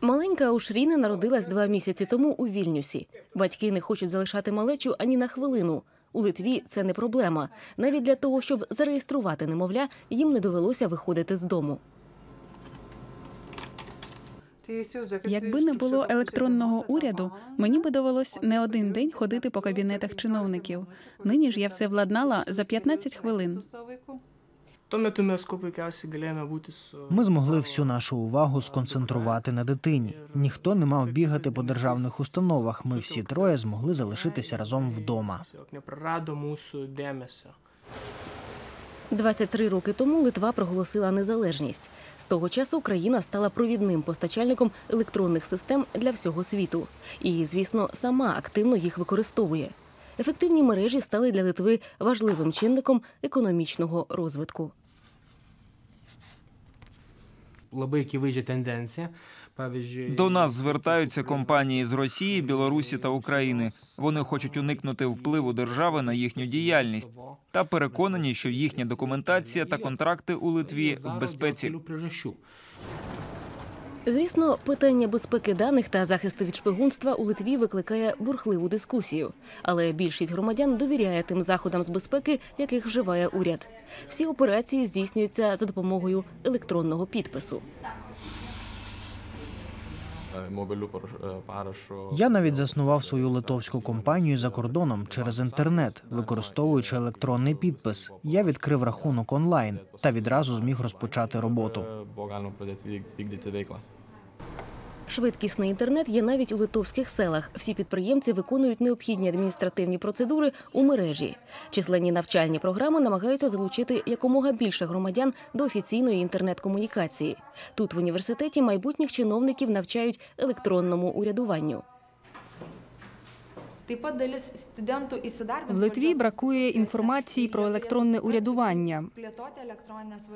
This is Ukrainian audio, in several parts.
Маленька Ушріна народилась два місяці тому у Вільнюсі. Батьки не хочуть залишати малечу ані на хвилину. У Литві це не проблема. Навіть для того, щоб зареєструвати немовля, їм не довелося виходити з дому. Якби не було електронного уряду, мені би довелось не один день ходити по кабінетах чиновників. Нині ж я все владнала за 15 хвилин. Tuo metu mes kuo puikiausiai galėjome būti su. Ми змогли всю нашу увагу сконцентрувати на дитині. Ніхто не мав бігати по державних установах. Ми всі троє змогли залишитися разом вдома. Tiesiog neprarado mūsų dėmesio. 23 роки тому Литва проголосила незалежність. З того часу країна стала провідним постачальником електронних систем для всього світу. І, звісно, сама активно їх використовує. Ефективні мережі стали для Литви важливим чинником економічного розвитку. Labai akivaizdžia tendencija. Pavyzdžiui, До нас звертаються компанії з Росії, Білорусі та України. Вони хочуть уникнути впливу держави на їхню діяльність та переконані, що їхня документація та контракти у Литві в безпеці. Звісно, питання безпеки даних та захисту від шпигунства у Литві викликає бурхливу дискусію. Але більшість громадян довіряє тим заходам з безпеки, яких вживає уряд. Всі операції здійснюються за допомогою електронного підпису. Я навіть заснував свою литовську компанію за кордоном через інтернет, використовуючи електронний підпис. Я відкрив рахунок онлайн та відразу зміг розпочати роботу. Швидкісний інтернет є навіть у литовських селах. Всі підприємці виконують необхідні адміністративні процедури у мережі. Численні навчальні програми намагаються залучити якомога більше громадян до офіційної інтернет-комунікації. Тут в університеті майбутніх чиновників навчають електронному урядуванню. В Литві бракує інформації про електронне урядування.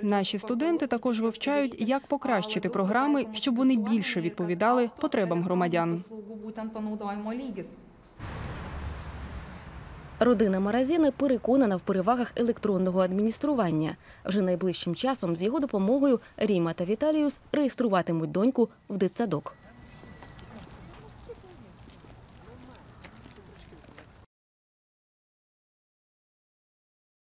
Наші студенти також вивчають, як покращити програми, щоб вони більше відповідали потребам громадян. Родина Маразіни переконана в перевагах електронного адміністрування. Вже найближчим часом з його допомогою Ріма та Віталіус реєструватимуть доньку в дитсадок.